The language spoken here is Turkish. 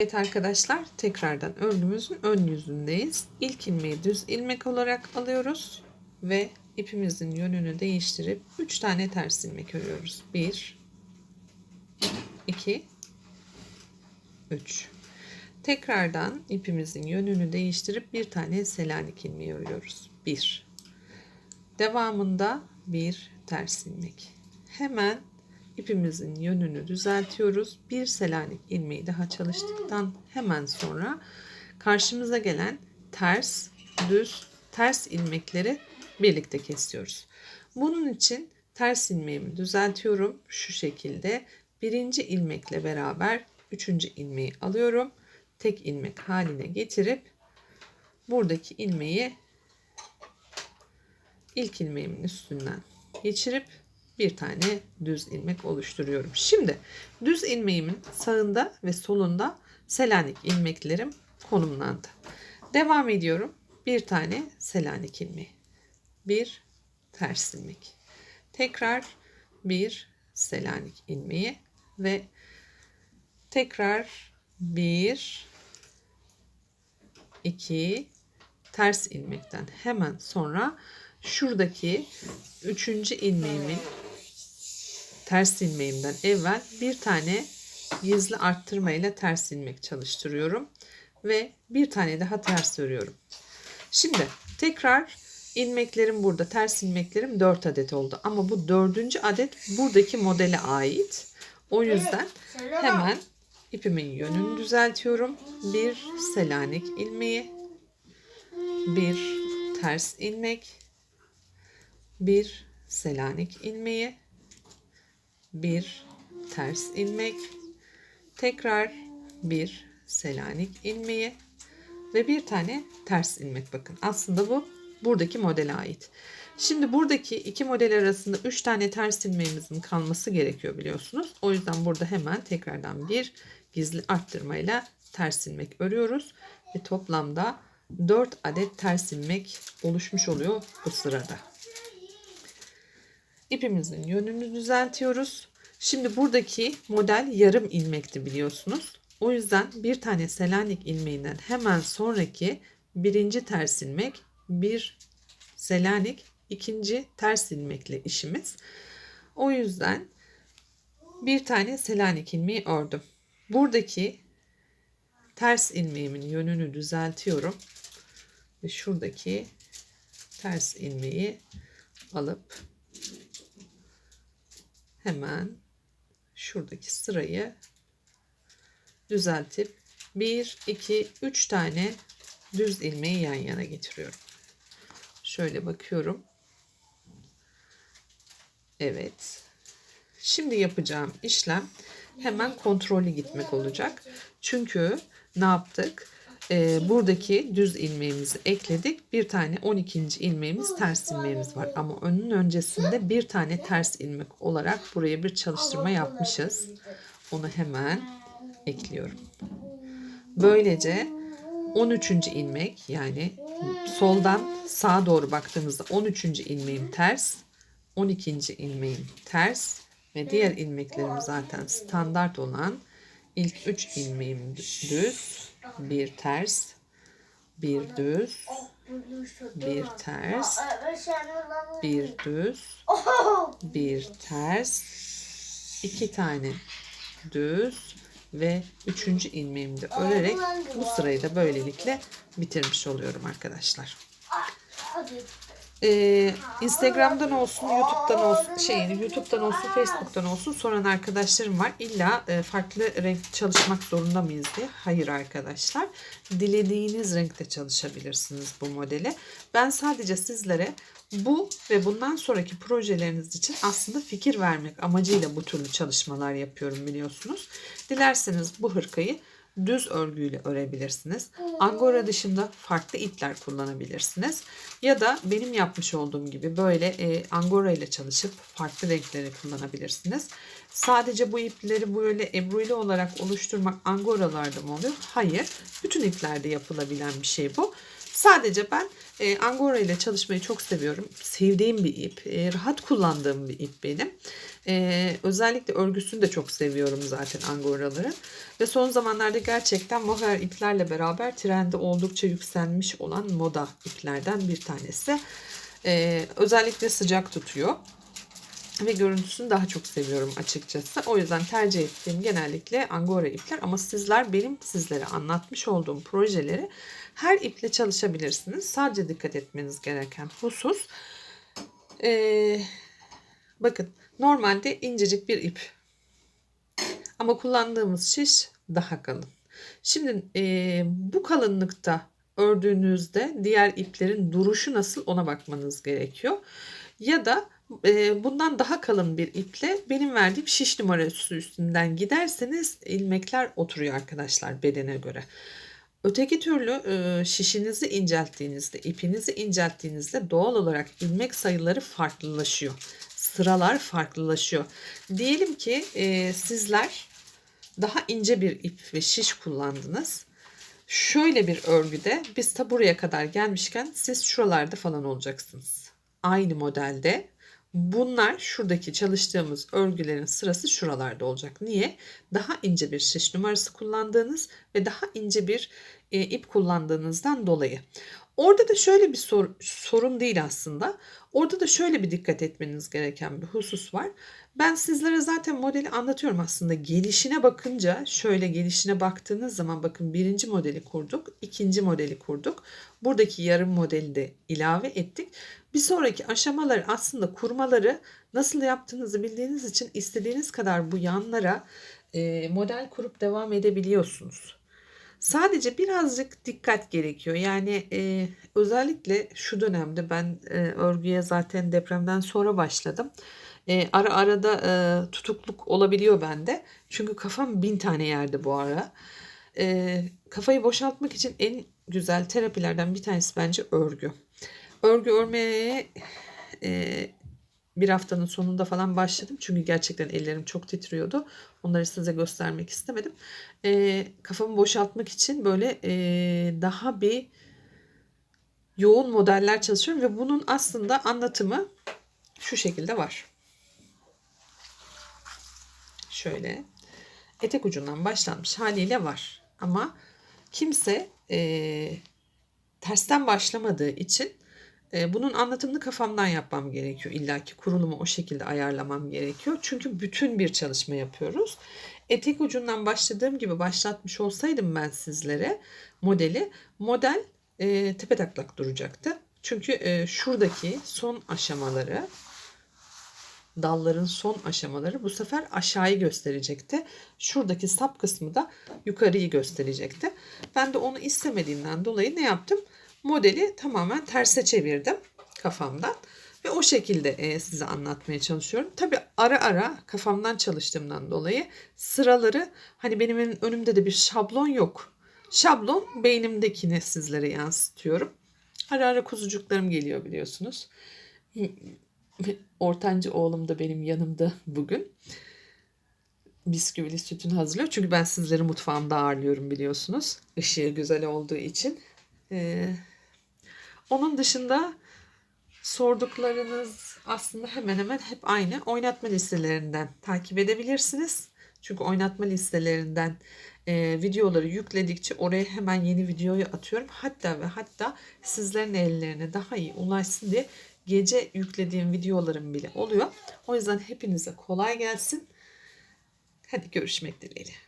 Evet arkadaşlar tekrardan örgümüzün ön yüzündeyiz. İlk ilmeği düz ilmek olarak alıyoruz ve ipimizin yönünü değiştirip 3 tane ters ilmek örüyoruz. 1 2 3 Tekrardan ipimizin yönünü değiştirip bir tane selanik ilmeği örüyoruz. 1 Devamında bir ters ilmek. Hemen ipimizin yönünü düzeltiyoruz. Bir selanik ilmeği daha çalıştıktan hemen sonra karşımıza gelen ters, düz, ters ilmekleri birlikte kesiyoruz. Bunun için ters ilmeğimi düzeltiyorum. Şu şekilde birinci ilmekle beraber üçüncü ilmeği alıyorum. Tek ilmek haline getirip buradaki ilmeği ilk ilmeğimin üstünden geçirip bir tane düz ilmek oluşturuyorum. Şimdi düz ilmeğimin sağında ve solunda selanik ilmeklerim konumlandı. Devam ediyorum. Bir tane selanik ilmeği. Bir ters ilmek. Tekrar bir selanik ilmeği ve tekrar bir iki ters ilmekten hemen sonra şuradaki üçüncü ilmeğimin ters ilmeğimden evvel bir tane gizli arttırma ile ters ilmek çalıştırıyorum ve bir tane daha ters örüyorum. Şimdi tekrar ilmeklerim burada ters ilmeklerim 4 adet oldu ama bu dördüncü adet buradaki modele ait. O yüzden hemen ipimin yönünü düzeltiyorum. Bir selanik ilmeği, bir ters ilmek, bir selanik ilmeği, bir ters ilmek, tekrar bir selanik ilmeği ve bir tane ters ilmek bakın. Aslında bu buradaki modele ait. Şimdi buradaki iki model arasında 3 tane ters ilmeğimizin kalması gerekiyor biliyorsunuz. O yüzden burada hemen tekrardan bir gizli arttırmayla ters ilmek örüyoruz ve toplamda 4 adet ters ilmek oluşmuş oluyor bu sırada. İpimizin yönünü düzeltiyoruz. Şimdi buradaki model yarım ilmekti biliyorsunuz. O yüzden bir tane selanik ilmeğinden hemen sonraki birinci ters ilmek bir selanik ikinci ters ilmekle işimiz. O yüzden bir tane selanik ilmeği ördüm. Buradaki ters ilmeğimin yönünü düzeltiyorum. Ve şuradaki ters ilmeği alıp hemen şuradaki sırayı düzeltip 1 2 3 tane düz ilmeği yan yana getiriyorum. Şöyle bakıyorum. Evet. Şimdi yapacağım işlem hemen kontrollü gitmek olacak. Çünkü ne yaptık? Ee, buradaki düz ilmeğimizi ekledik. Bir tane 12. ilmeğimiz ters ilmeğimiz var. Ama onun öncesinde bir tane ters ilmek olarak buraya bir çalıştırma yapmışız. Onu hemen ekliyorum. Böylece 13. ilmek yani soldan sağa doğru baktığımızda 13. ilmeğim ters, 12. ilmeğim ters ve diğer ilmeklerim zaten standart olan ilk 3 ilmeğim düz, bir ters, bir düz, bir ters, bir düz, bir ters, iki tane düz ve üçüncü ilmeğimi de örerek bu sırayı da böylelikle bitirmiş oluyorum arkadaşlar. Ee, Instagram'dan olsun, YouTube'dan olsun, şey YouTube'dan olsun, Facebook'tan olsun soran arkadaşlarım var. İlla e, farklı renk çalışmak zorunda mıyız diye. Hayır arkadaşlar. Dilediğiniz renkte çalışabilirsiniz bu modeli. Ben sadece sizlere bu ve bundan sonraki projeleriniz için aslında fikir vermek amacıyla bu türlü çalışmalar yapıyorum biliyorsunuz. Dilerseniz bu hırkayı düz örgüyle örebilirsiniz. Angora dışında farklı ipler kullanabilirsiniz. Ya da benim yapmış olduğum gibi böyle e, angora ile çalışıp farklı renkleri kullanabilirsiniz. Sadece bu ipleri böyle ebruli olarak oluşturmak angoralarda mı oluyor? Hayır. Bütün iplerde yapılabilen bir şey bu. Sadece ben e, angora ile çalışmayı çok seviyorum. Sevdiğim bir ip, e, rahat kullandığım bir ip benim. Ee, özellikle örgüsünü de çok seviyorum zaten angoraların. Ve son zamanlarda gerçekten mohair iplerle beraber trende oldukça yükselmiş olan moda iplerden bir tanesi. Ee, özellikle sıcak tutuyor. Ve görüntüsünü daha çok seviyorum açıkçası. O yüzden tercih ettiğim genellikle angora ipler. Ama sizler benim sizlere anlatmış olduğum projeleri her iple çalışabilirsiniz. Sadece dikkat etmeniz gereken husus ee, bakın normalde incecik bir ip ama kullandığımız şiş daha kalın. Şimdi ee, bu kalınlıkta ördüğünüzde diğer iplerin duruşu nasıl ona bakmanız gerekiyor. Ya da e, bundan daha kalın bir iple benim verdiğim şiş numarası üstünden giderseniz ilmekler oturuyor arkadaşlar bedene göre. Öteki türlü e, şişinizi incelttiğinizde, ipinizi incelttiğinizde doğal olarak ilmek sayıları farklılaşıyor. Sıralar farklılaşıyor. Diyelim ki e, sizler daha ince bir ip ve şiş kullandınız. Şöyle bir örgüde biz ta buraya kadar gelmişken siz şuralarda falan olacaksınız. Aynı modelde Bunlar şuradaki çalıştığımız örgülerin sırası şuralarda olacak. Niye? Daha ince bir şiş numarası kullandığınız ve daha ince bir e, ip kullandığınızdan dolayı. Orada da şöyle bir sor, sorun değil aslında. Orada da şöyle bir dikkat etmeniz gereken bir husus var. Ben sizlere zaten modeli anlatıyorum aslında. Gelişine bakınca şöyle gelişine baktığınız zaman bakın birinci modeli kurduk, ikinci modeli kurduk. Buradaki yarım modeli de ilave ettik. Bir sonraki aşamaları aslında kurmaları nasıl yaptığınızı bildiğiniz için istediğiniz kadar bu yanlara e, model kurup devam edebiliyorsunuz. Sadece birazcık dikkat gerekiyor. Yani e, özellikle şu dönemde ben e, örgüye zaten depremden sonra başladım. E, ara ara da e, tutukluk olabiliyor bende. Çünkü kafam bin tane yerde bu ara. E, kafayı boşaltmak için en güzel terapilerden bir tanesi bence örgü. Örgü örmeye e, bir haftanın sonunda falan başladım. Çünkü gerçekten ellerim çok titriyordu. Onları size göstermek istemedim. E, kafamı boşaltmak için böyle e, daha bir yoğun modeller çalışıyorum. Ve bunun aslında anlatımı şu şekilde var. Şöyle etek ucundan başlanmış haliyle var. Ama kimse e, tersten başlamadığı için bunun anlatımını kafamdan yapmam gerekiyor. İlla ki kurulumu o şekilde ayarlamam gerekiyor. Çünkü bütün bir çalışma yapıyoruz. Etek ucundan başladığım gibi başlatmış olsaydım ben sizlere modeli, model e, tepe taklak duracaktı. Çünkü e, şuradaki son aşamaları dalların son aşamaları bu sefer aşağıyı gösterecekti. Şuradaki sap kısmı da yukarıyı gösterecekti. Ben de onu istemediğimden dolayı ne yaptım? Modeli tamamen terse çevirdim kafamdan. Ve o şekilde e, size anlatmaya çalışıyorum. Tabi ara ara kafamdan çalıştığımdan dolayı sıraları hani benim önümde de bir şablon yok. Şablon beynimdekini sizlere yansıtıyorum. Ara ara kuzucuklarım geliyor biliyorsunuz. Ortancı oğlum da benim yanımda bugün. Bisküvili sütünü hazırlıyor. Çünkü ben sizleri mutfağımda ağırlıyorum biliyorsunuz. Işığı güzel olduğu için. Ee, onun dışında sorduklarınız aslında hemen hemen hep aynı. Oynatma listelerinden takip edebilirsiniz. Çünkü oynatma listelerinden e, videoları yükledikçe oraya hemen yeni videoyu atıyorum. Hatta ve hatta sizlerin ellerine daha iyi ulaşsın diye gece yüklediğim videolarım bile oluyor. O yüzden hepinize kolay gelsin. Hadi görüşmek dileğiyle.